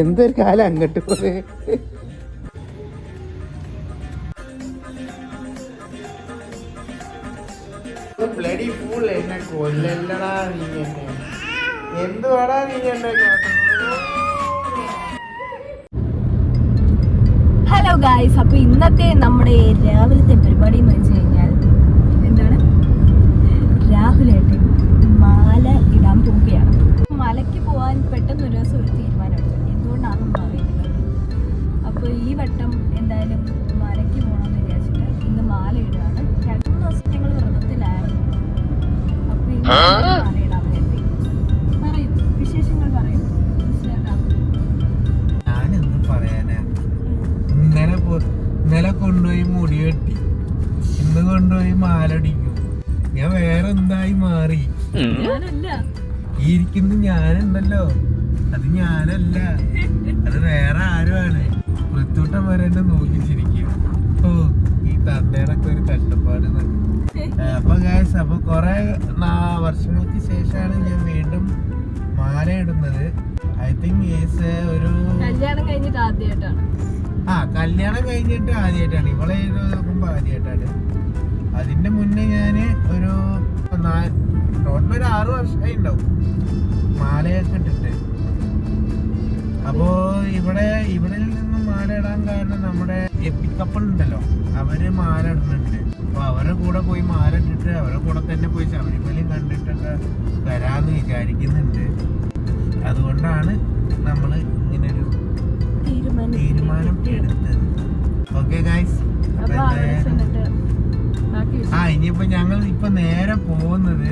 എന്തൊരു കാലം അങ്ങോട്ട് പോയി? ബ്ലഡി ഫുൾ എന്നെ കൊല്ലല്ലടാ നീ എന്നെ. എന്തുവാടാ നീ എന്നെ ഹലോ ഗായ്സ് അപ്പൊ ഇന്നത്തെ നമ്മുടെ രാവിലത്തെ പരിപാടി എന്ന് വെച്ച് കഴിഞ്ഞാൽ രാഹുലേട്ടൻ മാല ഇടാൻ പോവുകയാണ് മലയ്ക്ക് പോകാൻ പെട്ടെന്ന് ഒരു ദിവസം ഒരു തീരുമാനമെടുത്തു. എന്തുകൊണ്ടാണെന്ന് അറിയില്ല അപ്പോൾ ഈ വട്ടം എന്തായാലും മലയ്ക്ക് പോകണമെന്ന് വിചാരിച്ചിട്ട് ഇന്ന് മാല ഇടുകയാണ്. രണ്ട് ദിവസം ഞങ്ങൾ വ്രതത്തിലായിരുന്നു. അപ്പോൾ ഇന്ന് ഈ ഇരിക്കുന്ന ഞാനുണ്ടല്ലോ അത് ഞാനല്ല. അത് വേറെ ആരുമാണ്. വൃത്തൂട്ടം വരെ എന്നെ നോക്കി ചിരിക്കും. ഓ ഈ തന്തേടൊക്കെ ഒരു കഷ്ടപ്പാട് അപ്പൊ ഗായസ് അപ്പൊ കൊറേ വർഷങ്ങൾക്ക് ശേഷമാണ് ഞാൻ വീണ്ടും മാല ഇടുന്നത് ഐ തിങ്ക് ഏസ് ഒരു കല്യാണം കഴിഞ്ഞിട്ട് ആദ്യമായിട്ടാണ് ആ കല്യാണം കഴിഞ്ഞിട്ട് ആദ്യമായിട്ടാണ് ഇവളെ നോക്കുമ്പോ ആദ്യമായിട്ടാണ് അതിന്റെ മുന്നേ ഞാൻ ഒരു ടോട്ടൽ ഒരു ആറ് വർഷമായി ഉണ്ടാവും. മാലയൊക്കെ ഇട്ടിട്ട് അപ്പോ ഇവിടെ ഇവിടെ നിന്നും മാല ഇടാൻ കാരണം നമ്മുടെ എപ്പിക്കപ്പിൾ ഉണ്ടല്ലോ. അവർ മാല ഇടുന്നുണ്ട്. അപ്പൊ അവരുടെ കൂടെ പോയി മാല ഇട്ടിട്ട് അവരുടെ കൂടെ തന്നെ പോയി ശബരിമലയും കണ്ടിട്ടൊക്കെ വരാന്ന് വിചാരിക്കുന്നുണ്ട്. അതുകൊണ്ടാണ് നമ്മൾ ഇങ്ങനെ ഒരു തീരുമാനം എടുത്തത്. ഓക്കെ ഗൈസ് ആ ഇനിയിപ്പോ ഞങ്ങൾ ഇപ്പൊ നേരെ പോകുന്നത്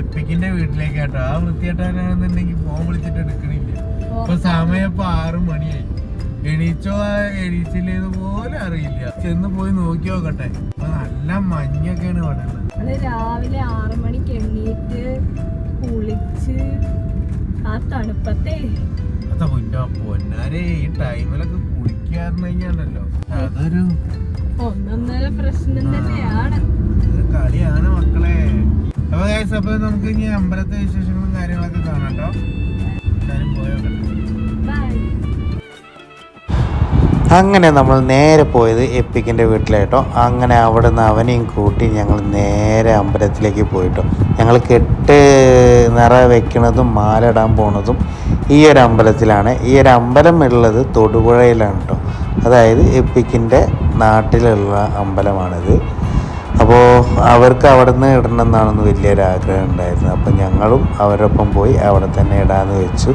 എപ്പിക്കിന്റെ വീട്ടിലേക്ക് കേട്ടോ ആ വൃത്തിയായിട്ടാണെന്നുണ്ടെങ്കിൽ ഫോൺ വിളിച്ചിട്ട് എടുക്കണില്ല. ഇപ്പൊ സമയം ഇപ്പൊ ആറു മണിയായി. എണീച്ചോ എണീച്ചില്ലേന്ന് പോലും അറിയില്ല. ചെന്ന് പോയി നോക്കി നോക്കട്ടെ. ഇപ്പൊ നല്ല മഞ്ഞൊക്കെയാണ് ഇവിടെ. രാവിലെ ആറു മണിക്ക് എണീറ്റ് കുളിച്ച് ആ തണുപ്പത്തെ. പൊന്നാരെ ഈ ടൈമിലൊക്കെ കുളിക്കാറുണ്ടെങ്കിൽ കഴിഞ്ഞാണ്ടല്ലോ അതൊരു ഒന്നൊന്നര പ്രശ്നം തന്നെയാണ്. അപ്പൊ നമുക്ക് ഇനി അമ്പലത്തെ വിശേഷങ്ങളും കാര്യങ്ങളൊക്കെ കാണാം കേട്ടോ അങ്ങനെ നമ്മൾ നേരെ പോയത് എപ്പിക്കിന്റെ വീട്ടിലായിട്ടോ. അങ്ങനെ അവിടെ നിന്ന് അവനെയും കൂട്ടി ഞങ്ങൾ നേരെ അമ്പലത്തിലേക്ക് പോയിട്ടോ. ഞങ്ങൾ കെട്ട് നിറ വെക്കണതും മാലടാൻ പോണതും ഈ ഒരു അമ്പലത്തിലാണ്. ഈ ഒരു അമ്പലം ഉള്ളത് തൊടുപുഴയിലാണ് കേട്ടോ അതായത് എപ്പിക്കിന്റെ നാട്ടിലുള്ള അമ്പലമാണിത്. അപ്പോൾ അവർക്ക് അവിടെ നിന്ന് ഇടണം എന്നാണെന്ന് വലിയൊരു ആഗ്രഹം ഉണ്ടായിരുന്നു. അപ്പോൾ ഞങ്ങളും അവരൊപ്പം പോയി അവിടെ തന്നെ ഇടാമെന്ന് വെച്ചു.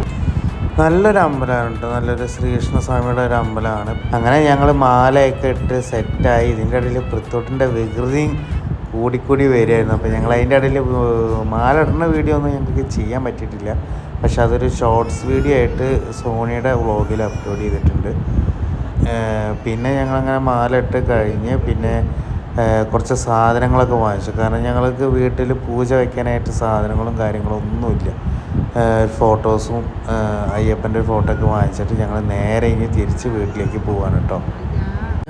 നല്ലൊരു അമ്പലമാണ് കേട്ടോ നല്ലൊരു ശ്രീകൃഷ്ണസ്വാമിയുടെ ഒരു അമ്പലമാണ്. അങ്ങനെ ഞങ്ങൾ മാലയൊക്കെ ഇട്ട് സെറ്റായി. ഇതിന്റെ ഇടയിൽ പൃത്തോട്ടിന്റെ വികൃതിയും കൂടിക്കൂടി വരികയായിരുന്നു. അപ്പോൾ ഞങ്ങൾ അതിന്റെ ഇടയിൽ മാല ഇടുന്ന വീഡിയോ ഒന്നും ഞങ്ങൾക്ക് ചെയ്യാൻ പറ്റിയിട്ടില്ല. പക്ഷെ അതൊരു ഷോർട്സ് വീഡിയോ ആയിട്ട് സോണിയുടെ വ്ളോഗിൽ അപ്ലോഡ് ചെയ്തിട്ടുണ്ട്. പിന്നെ ഞങ്ങളങ്ങനെ മാല ഇട്ട് കഴിഞ്ഞ് പിന്നെ കുറച്ച് സാധനങ്ങളൊക്കെ വാങ്ങിച്ചു. കാരണം ഞങ്ങൾക്ക് വീട്ടിൽ പൂജ വയ്ക്കാനായിട്ട് സാധനങ്ങളും കാര്യങ്ങളും ഒന്നുമില്ല. ഫോട്ടോസും അയ്യപ്പന്റെ ഒരു ഫോട്ടോ ഒക്കെ വാങ്ങിച്ചിട്ട് ഞങ്ങൾ നേരെ ഇനി തിരിച്ച് വീട്ടിലേക്ക് പോവാണ് കേട്ടോ.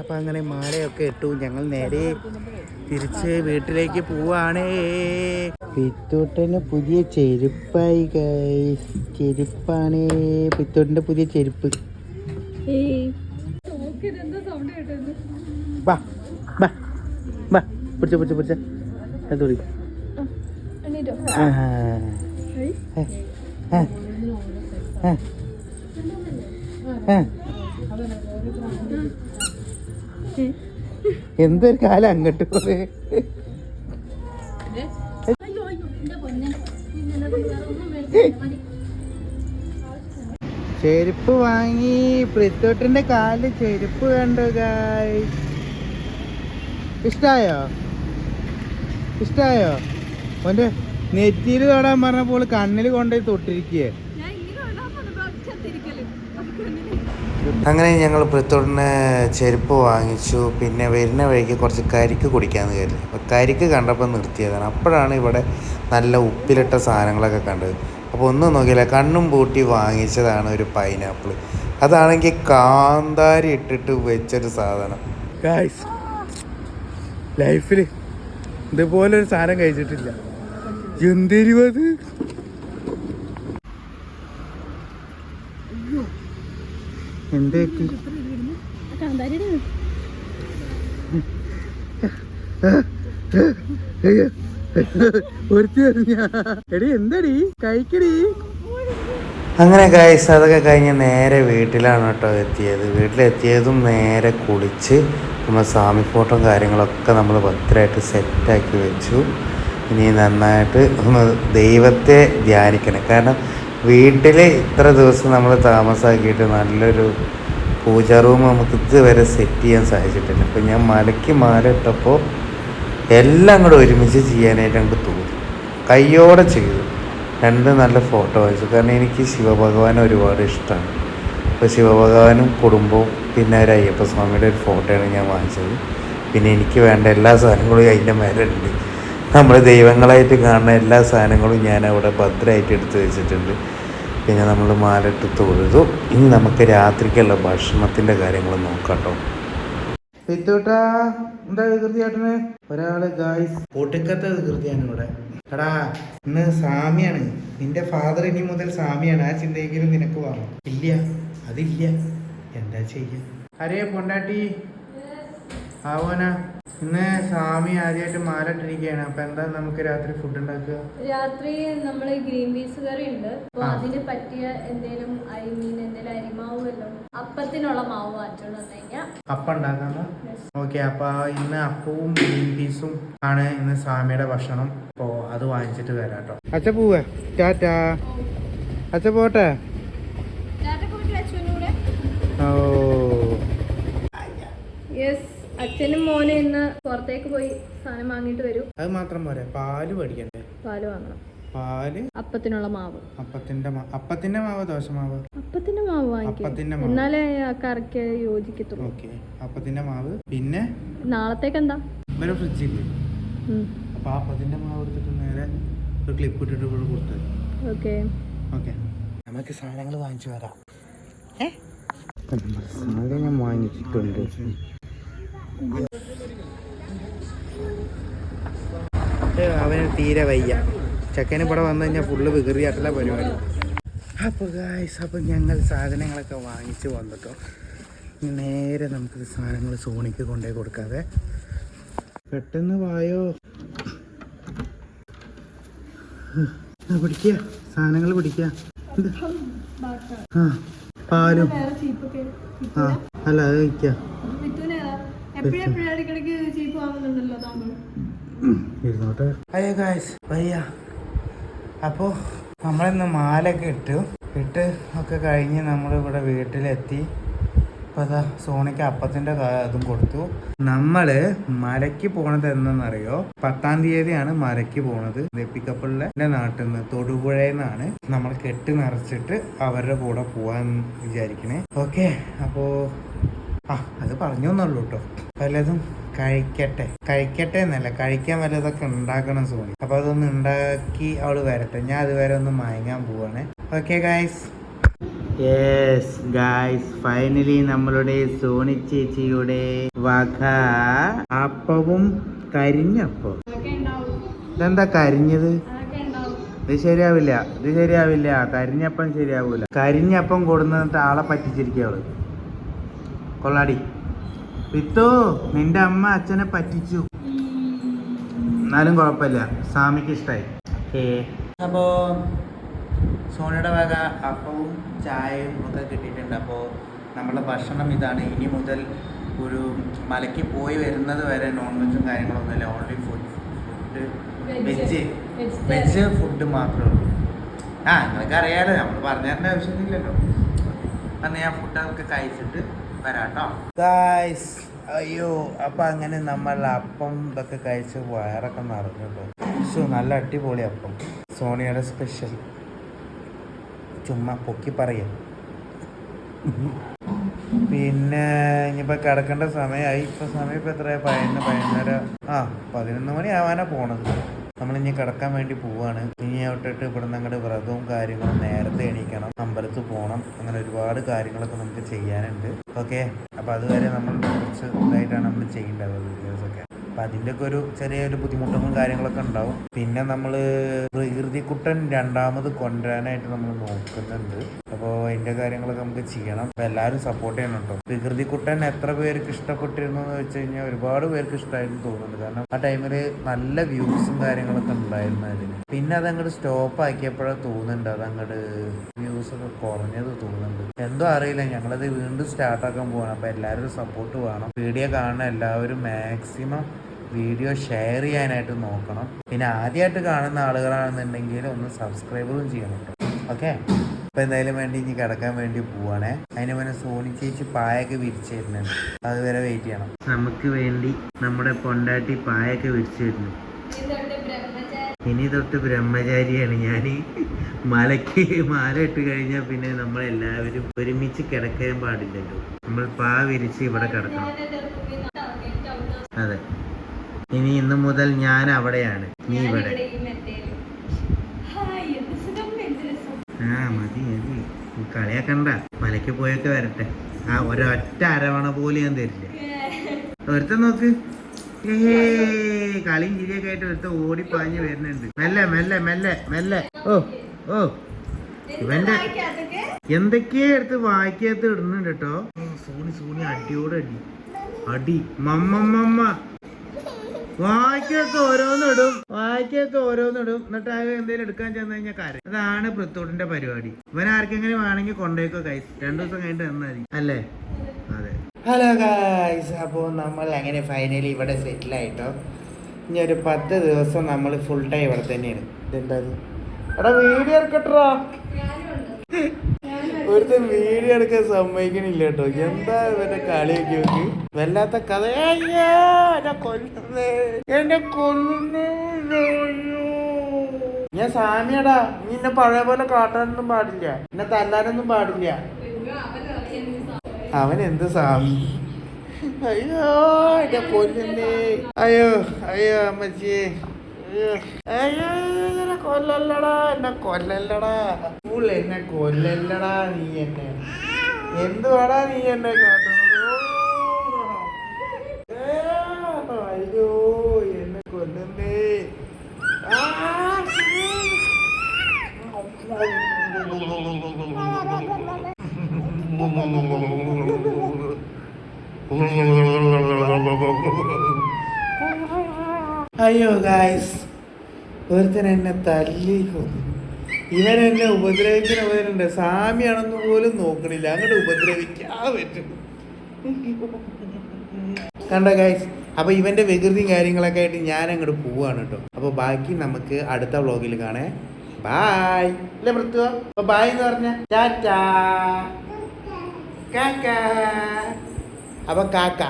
അപ്പോൾ അങ്ങനെ മാലയൊക്കെ ഇട്ടു. ഞങ്ങൾ നേരെ തിരിച്ച് വീട്ടിലേക്ക് പോവാണ്. പിത്തോട്ടന് പുതിയ ചെരുപ്പായി ചെരുപ്പാണ്. പിത്തൂട്ടന്റെ പുതിയ ചെരുപ്പ്. ബാ ബാ പിടിച്ച പിടിച്ച പിടിച്ച. ആ ആ എന്തൊരു കാലം അങ്ങോട്ട് പോലെ ചെരുപ്പ് വാങ്ങി പ്രിത്തോട്ടിന്റെ കാലിൽ ചെരുപ്പ് കണ്ടു ഗായ് ഇഷ്ടായോ? ഇഷ്ടായോ? ഓന്റെ നെറ്റിയിൽ തൊടാൻ പറഞ്ഞപ്പോൾ കണ്ണിൽ കൊണ്ടുപോയി തൊട്ടിരിക്കേ. അങ്ങനെ ഞങ്ങൾ പൃത്തോടിന് ചെരുപ്പ് വാങ്ങിച്ചു. പിന്നെ വരുന്ന വഴിക്ക് കുറച്ച് കരിക്ക് കുടിക്കാമെന്ന് കരുതി. അപ്പോൾ കരിക്ക് കണ്ടപ്പോൾ നിർത്തിയതാണ്. അപ്പോഴാണ് ഇവിടെ നല്ല ഉപ്പിലിട്ട സാധനങ്ങളൊക്കെ കണ്ടത്. അപ്പോൾ ഒന്നും നോക്കിയില്ല. കണ്ണും പൂട്ടി വാങ്ങിച്ചതാണ് ഒരു പൈനാപ്പിൾ. അതാണെങ്കിൽ കാന്താരി ഇട്ടിട്ട് വെച്ചൊരു സാധനം. ഗായ്സ് ലൈഫിൽ ഇതുപോലെ ഒരു സാധനം കഴിച്ചിട്ടില്ല എന്തെരുവത് എന്തേക്ക് ഒരുത്തി എടി എന്തടി കഴിക്കടി അങ്ങനെ കായ്സ് അതൊക്കെ കഴിഞ്ഞ് നേരെ വീട്ടിലാണ് കേട്ടോ എത്തിയത്. വീട്ടിലെത്തിയതും നേരെ കുളിച്ച് നമ്മൾ സ്വാമി ഫോട്ടോ കാര്യങ്ങളൊക്കെ നമ്മൾ ഭദ്രമായിട്ട് സെറ്റാക്കി വെച്ചു. ഇനി നന്നായിട്ട് ഒന്ന് ദൈവത്തെ ധ്യാനിക്കണം. കാരണം വീട്ടിൽ ഇത്ര ദിവസം നമ്മൾ താമസാക്കിയിട്ട് നല്ലൊരു പൂജാ റൂം നമുക്ക് ഇതുവരെ സെറ്റ് ചെയ്യാൻ സാധിച്ചിട്ടില്ല. അപ്പോൾ ഞാൻ മലയ്ക്ക് മാറിയിട്ടപ്പോൾ എല്ലാം കൂടെ ഒരുമിച്ച് ചെയ്യാനായിട്ട് നമുക്ക് തോന്നി. കയ്യോടെ ചെയ്തു. രണ്ട് നല്ല ഫോട്ടോ വായിച്ചു കാരണം എനിക്ക് ശിവഭഗവാൻ ഒരുപാട് ഇഷ്ടമാണ് അപ്പോൾ ശിവഭഗവാനും കുടുംബവും പിന്നെ ഒരു അയ്യപ്പ സ്വാമിയുടെ ഒരു ഫോട്ടോയാണ് ഞാൻ വാങ്ങിച്ചത്. പിന്നെ എനിക്ക് വേണ്ട എല്ലാ സാധനങ്ങളും അതിന്റെ മേലെ ഉണ്ട്. നമ്മൾ ദൈവങ്ങളായിട്ട് കാണുന്ന എല്ലാ സാധനങ്ങളും ഞാൻ അവിടെ ഭദ്രമായിട്ട് എടുത്തു വെച്ചിട്ടുണ്ട്. പിന്നെ നമ്മൾ മാലിട്ട് തൊഴുതു. ഇനി നമുക്ക് രാത്രിക്കുള്ള ഭക്ഷണത്തിന്റെ കാര്യങ്ങൾ നോക്കാട്ടോ കേട്ടോ. എന്താ വികൃതി ചേട്ടന് ഒരാൾ ഗായ്സ് പൊട്ടിക്കത്തെ വികൃതിയാണ് ഇവിടെ. എടാ ഇന്ന് സാമിയാണ്. നിന്റെ ഫാദർ ഇനി മുതൽ സാമിയാണ്. ആ ചിന്തയെങ്കിലും നിനക്ക് പറഞ്ഞു ഇല്ല അതില്ല. എന്താ ചെയ്യ? അരേ പൊണ്ടാട്ടി. ആവോനാ. ഇന്ന് സ്വാമി ആദ്യമായിട്ട് മാല ഇട്ടിരിക്കുകയാണ് അപ്പൊ എന്താ നമുക്ക് രാത്രി ഫുഡ് ഉണ്ടാക്കുക? രാത്രി നമ്മൾ ഗ്രീൻ പീസ് കറി ഉണ്ട് അപ്പൊ. അതിന് പറ്റിയ എന്തെങ്കിലും ഐ മീൻ എന്തെങ്കിലും അരിമാവ് വല്ലതും അപ്പത്തിനുള്ള മാവ് വാങ്ങിച്ചോണ്ട് വന്നു കഴിഞ്ഞാൽ അപ്പം ഉണ്ടാക്കാമോ? ഓക്കെ അപ്പൊ ഇന്ന് അപ്പവും ഗ്രീൻ പീസും ആണ് ഇന്ന് സ്വാമിയുടെ ഭക്ഷണം. അപ്പോ അത് വാങ്ങിച്ചിട്ട് വരാം കേട്ടോ. അച്ഛ പോവേ. ടാറ്റാ. അച്ഛ പോട്ടെ? ഓ. യെസ് അച്ഛനും മോനെ ഇന്ന് പുറത്തേക്ക് പോയി സാധനം വാങ്ങിട്ട് വരും. അത് മാത്രം പോരെ പാൽ പഠിക്കണ്ടേ പാൽ വാങ്ങണം. പാൽ? അപ്പത്തിനുള്ള മാവ്. അപ്പത്തിന്റെ മാ- അപ്പത്തിന്റെ മാവ് ദോശമാവ് അപ്പത്തിന്റെ മാവ് വാങ്ങിക്കും എന്നാലേ ആ കറിക്ക് യോജിക്കത്തുള്ളൂ. ഓക്കെ. അപ്പത്തിന്റെ മാവ്. പിന്നെ? നാളത്തേക്ക് എന്താ ഇവരെ ഫ്രിഡ്ജിൽ. അപ്പൊ ആ അപ്പത്തിന്റെ മാവ് എടുത്തിട്ട് നേരെ ഒരു ക്ലിപ്പ് ഇട്ടിട്ട് ഇവിടെ കൊടുത്തത് ഓക്കെ. ഓക്കെ. നമുക്ക് സാധനങ്ങൾ വാങ്ങിച്ചു വരാം സാധനം വാങ്ങിച്ചിട്ടുണ്ട്. അവന് തീരെ വയ്യ. ചെക്കന് ഇവിടെ വന്നു കഴിഞ്ഞാൽ ഫുള്ള് വികൃതിയായിട്ടുള്ള പരിപാടി. അപ്പോൾ ഗായ്സ് അപ്പോൾ ഞങ്ങൾ സാധനങ്ങളൊക്കെ വാങ്ങിച്ച് വന്നിട്ടോ. നേരെ നമുക്ക് സാധനങ്ങൾ സോണിക്ക് കൊണ്ടുപോയി കൊടുക്കാതെ പെട്ടെന്ന് വായോ. പിടിക്കുക സാധനങ്ങൾ പിടിക്കുക. ആ പാലും. ആ അല്ല അത് കഴിക്കാം. ഇരുന്നോട്ടെ അയ്യോ ഗായ്സ് വയ്യ. അപ്പോൾ നമ്മളിന്ന് മാലൊക്കെ ഇട്ടു. ഇട്ട് ഒക്കെ കഴിഞ്ഞ് നമ്മൾ ഇവിടെ വീട്ടിലെത്തി. അപ്പോൾ അതാ സോണിക്ക് അപ്പത്തിന്റെ അതും കൊടുത്തു. നമ്മൾ മലയ്ക്ക് പോണത് എന്തെന്നറിയോ പത്താം തീയതിയാണ് മലയ്ക്ക് പോണത്. ദപ്പിക്കപ്പള്ളിലെ എന്റെ നാട്ടിൽ നിന്ന് തൊടുപുഴയിൽ നിന്നാണ് നമ്മൾ കെട്ട് നിറച്ചിട്ട് അവരുടെ കൂടെ പോകാൻ വിചാരിക്കണേ. ഓക്കെ അപ്പോൾ ആ അത് പറഞ്ഞു എന്നുള്ളൂ കേട്ടോ വല്ലതും കഴിക്കട്ടെ. കഴിക്കട്ടെ എന്നല്ല കഴിക്കാൻ വല്ലതൊക്കെ ഉണ്ടാക്കണം സോണി. അപ്പോൾ അതൊന്ന് ഉണ്ടാക്കി അവൾ വരട്ടെ. ഞാൻ അതുവരെ ഒന്ന് മയങ്ങാൻ പോവാണ്. Okay guys yes guys finally നമ്മളുടെ സോണി ചേച്ചിയുടെ വക അപ്പവും കരിഞ്ഞപ്പം. ഇതെന്താ കരിഞ്ഞത്? ഇത് ശരിയാവില്ല ഇത് ശരിയാവില്ല. കരിഞ്ഞപ്പം ശരിയാവൂല. കരിഞ്ഞപ്പം കൊടുന്നിട്ട് ആളെ പറ്റിച്ചിരിക്കുക അവൾ. കൊള്ളാടി. വിത്തോ നിന്റെ അമ്മ അച്ഛനെ പറ്റിച്ചു. എന്നാലും കുഴപ്പമില്ല. സ്വാമിക്ക് ഇഷ്ടമായി ഓക്കേ. അപ്പോൾ സോണിയുടെ വക അപ്പവും ചായയും ഒക്കെ കിട്ടിയിട്ടുണ്ട്. അപ്പോൾ നമ്മുടെ ഭക്ഷണം ഇതാണ്. ഇനി മുതൽ ഒരു മലയ്ക്ക് പോയി വരുന്നത് വരെ നോൺ വെജും കാര്യങ്ങളൊന്നുമില്ല only food food veg veg food മാത്രമേ ഉള്ളൂ. ആ നിങ്ങൾക്ക് അറിയാലോ. നമ്മൾ പറഞ്ഞു തരേണ്ട ആവശ്യമൊന്നുമില്ലല്ലോ. അന്ന് ഞാൻ ഫുഡൊക്കെ കഴിച്ചിട്ട് വരാട്ടോ ഗായ്സ് അയ്യോ. അപ്പം അങ്ങനെ നമ്മൾ അപ്പം ഇതൊക്കെ കഴിച്ച് വയറൊക്കെ നിറഞ്ഞല്ലോ സോ നല്ല അടിപൊളി അപ്പം. സോണിയുടെ സ്പെഷ്യൽ ചുമ്മാ പൊക്കി പറയാം. പിന്നെ ഇനിയിപ്പോൾ കിടക്കേണ്ട സമയമായി ഇപ്പോൾ സമയം ഇപ്പോൾ എത്രയാണ് പതിനൊന്ന് പതിനൊന്നര. ആ പതിനൊന്ന് മണി ആവാനാ പോണത്. നമ്മൾ ഇനി കിടക്കാൻ വേണ്ടി പോവാണ്. ഇനി തൊട്ടിട്ട് ഇവിടെ നിന്ന് അങ്ങോട്ട് വ്രതവും കാര്യങ്ങളും നേരത്തെ എണീക്കണം. അമ്പലത്തിൽ പോകണം അങ്ങനെ ഒരുപാട് കാര്യങ്ങളൊക്കെ നമുക്ക് ചെയ്യാനുണ്ട്. ഓക്കെ? അപ്പോൾ അതുവരെ നമ്മൾ കുറച്ച് ഇതായിട്ടാണ് നമ്മൾ ചെയ്യേണ്ടത്. വീഡിയോസൊക്കെ അപ്പം അതിന്റെയൊക്കെ ഒരു ചെറിയൊരു ബുദ്ധിമുട്ടും കാര്യങ്ങളൊക്കെ ഉണ്ടാവും. പിന്നെ നമ്മൾ പ്രകൃതിക്കുട്ടൻ രണ്ടാമത് കൊണ്ടുവരാനായിട്ട് നമ്മൾ നോക്കുന്നുണ്ട്. അപ്പോൾ അതിന്റെ കാര്യങ്ങളൊക്കെ നമുക്ക് ചെയ്യണം. അപ്പോൾ എല്ലാവരും സപ്പോർട്ട് ചെയ്യണം കേട്ടോ വികൃതിക്കുട്ടൻ എത്ര പേർക്ക് ഇഷ്ടപ്പെട്ടിരുന്നു എന്ന് വെച്ച് കഴിഞ്ഞാൽ ഒരുപാട് പേർക്ക് ഇഷ്ടമായിരുന്നു തോന്നുന്നുണ്ട്. കാരണം ആ ടൈമിൽ നല്ല വ്യൂസും കാര്യങ്ങളൊക്കെ ഉണ്ടായിരുന്നു അതിന് പിന്നെ അതങ്ങോട്ട് സ്റ്റോപ്പ് ആക്കിയപ്പോഴാണ് തോന്നുന്നുണ്ട്. അതങ്ങോട്ട് വ്യൂസ് ഒക്കെ കുറഞ്ഞത് തോന്നുന്നുണ്ട്. എന്തോ അറിയില്ല. ഞങ്ങളത് വീണ്ടും സ്റ്റാർട്ടാക്കാൻ പോവാണ്. അപ്പോൾ എല്ലാവരും സപ്പോർട്ട് വേണം. വീഡിയോ കാണുന്ന എല്ലാവരും മാക്സിമം വീഡിയോ ഷെയർ ചെയ്യാനായിട്ട് നോക്കണം. പിന്നെ ആദ്യമായിട്ട് കാണുന്ന ആളുകളാണെന്നുണ്ടെങ്കിൽ ഒന്ന് സബ്സ്ക്രൈബും ചെയ്യണം കേട്ടോ ഓക്കെ അപ്പോൾ എന്തായാലും വേണ്ടി ഇനി കിടക്കാൻ വേണ്ടി പോവാണേ. അതിന് മുന്നേ സോണി ചേച്ചി പായൊക്കെ വിരിച്ചു തരുന്നുണ്ട് അതുവരെ വെയിറ്റ് ചെയ്യണം. നമുക്ക് വേണ്ടി നമ്മുടെ പൊണ്ടാട്ടി പായൊക്കെ വിരിച്ചു തരുന്നു ഇനി തൊട്ട് ബ്രഹ്മചാരിയാണ് ഞാൻ മലയ്ക്ക് മാല ഇട്ട് കഴിഞ്ഞാൽ പിന്നെ നമ്മളെല്ലാവരും ഒരുമിച്ച് കിടക്കാൻ പാടില്ലല്ലോ. നമ്മൾ പാ വിരിച്ച് ഇവിടെ കിടക്കണം. അതെ. ഇനി ഇന്ന് മുതൽ ഞാൻ അവിടെയാണ്. നീ ഇവിടെ ആ മതി മതി. കളിയാക്കണ്ട മലയ്ക്ക് പോയൊക്കെ വരട്ടെ. ആ ഒരൊറ്റ അരവണ പോലും ഞാൻ തരില്ല. ഒരുത്തൻ നോക്ക്. ഏ കളിയും ചിരിയൊക്കെ ആയിട്ട് ഒരുത്ത ഓടിപ്പാഞ്ഞ് വരുന്നുണ്ട്. മെല്ലെ മെല്ലെ മെല്ലെ മെല്ലെ. ഓ ഓ. ഇവന്റെ എന്തൊക്കെയാ എടുത്ത് വായിക്കകത്ത് ഇടുന്നുണ്ട് കേട്ടോ. സൂണി സൂണി അടിയോട് അടി. അടി. മമ്മമ്മമ്മ. വായിക്കകത്ത് ഓരോന്നിടും വായിക്കൊക്കെ ഓരോന്നിടും. എന്നിട്ട് അത് എന്തെങ്കിലും എടുക്കാൻ ചെന്ന് കഴിഞ്ഞാൽ കാര്യം. അതാണ് പൃത്തൂടിന്റെ പരിപാടി. ഇവൻ ആർക്കെങ്കിലും വേണമെങ്കിൽ കൊണ്ടേക്കോ കൈസ് രണ്ടു ദിവസം കഴിഞ്ഞിട്ട് തന്നാൽ മതി അല്ലേ? അതെ. ഹലോ ഗായ്സ് അപ്പോൾ നമ്മൾ അങ്ങനെ ഫൈനലി ഇവിടെ സെറ്റിൽ ആയിട്ടോ. ഇനി ഒരു പത്ത് ദിവസം നമ്മൾ ഫുൾ ടൈം ഇവിടെ തന്നെയാണ്. ഇതെന്താ? എടാ വീഡിയോ എടുക്കട്ടോ ഒരുത്തൻ വീഡിയോ എടുക്കാൻ സമ്മതിക്കണില്ല കേട്ടോ. എന്താ ഇവന്റെ കളിയൊക്കെ നോക്കി വല്ലാത്ത കഥ. എന്നെ കൊല്ലുന്നേ. എന്നെ ഞാൻ സാമിയടാ നീ എന്നെ പഴയ പോലെ കാട്ടാനൊന്നും പാടില്ല. എന്നെ തല്ലാനൊന്നും പാടില്ല. അവൻ എന്ത് സാമി? അയ്യോ എന്നെ കൊല്ലുന്നേ. അയ്യോ അയ്യോ അമ്മച്ചി എന്നെ കൊല്ലല്ലടാ എന്നെ കൊല്ലല്ലടാ. ഫുൾ എന്നെ കൊല്ലല്ലടാ നീ എന്നെ. എന്തുവാടാ നീ എന്നെ കാട്ടുന്നത്? അയ്യോ എന്നെ കൊല്ലുന്നേ. അയ്യോ ഗായ്സ് ഒരുത്തൻ എന്നെ തല്ലി ഇവൻ എന്നെ പോലുണ്ട് സാമിയാണെന്ന് പോലും നോക്കണില്ല. അങ്ങോട്ട് ഉപദ്രവിക്കാൻ പറ്റും. കണ്ട ഗൈസ് അപ്പൊ ഇവന്റെ വികൃതിയും കാര്യങ്ങളൊക്കെ ആയിട്ട് ഞാൻ അങ്ങോട്ട് പോവാണ് കേട്ടോ. അപ്പൊ ബാക്കി നമുക്ക് അടുത്ത വ്ലോഗിൽ കാണേ. ബായ് അല്ലേ മൃത്യു അപ്പൊ ബായ് എന്ന് പറഞ്ഞ ടാറ്റാ. കാക്ക. അപ്പൊ കാക്ക.